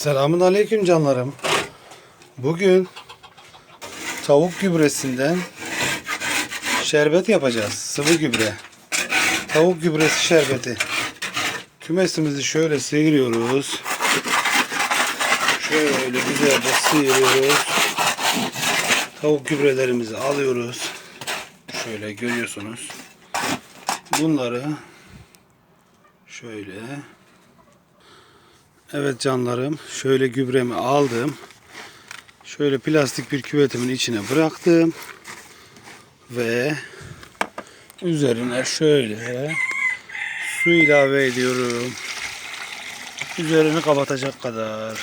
Selamun aleyküm canlarım. Bugün tavuk gübresinden şerbet yapacağız. Sıvı gübre. Tavuk gübresi şerbeti. Kümesimizi şöyle sıyırıyoruz. Şöyle güzelce sıyırıyoruz. Tavuk gübrelerimizi alıyoruz. Şöyle görüyorsunuz. Bunları şöyle Evet canlarım şöyle gübremi aldım. Şöyle plastik bir küvetimin içine bıraktım. Ve üzerine şöyle su ilave ediyorum. Üzerini kapatacak kadar.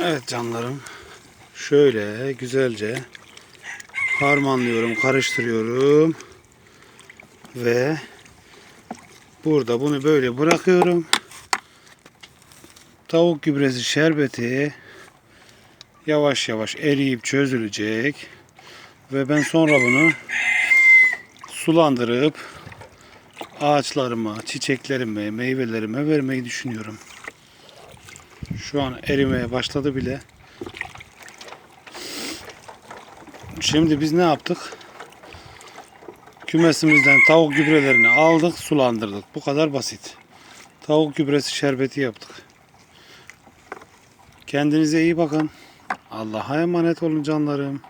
Evet canlarım. Şöyle güzelce harmanlıyorum, karıştırıyorum. Ve burada bunu böyle bırakıyorum. Tavuk gübresi şerbeti yavaş yavaş eriyip çözülecek. Ve ben sonra bunu sulandırıp ağaçlarıma, çiçeklerime, meyvelerime vermeyi düşünüyorum. Şu an erimeye başladı bile. Şimdi biz ne yaptık? Kümesimizden tavuk gübrelerini aldık, sulandırdık. Bu kadar basit. Tavuk gübresi şerbeti yaptık. Kendinize iyi bakın. Allah'a emanet olun canlarım.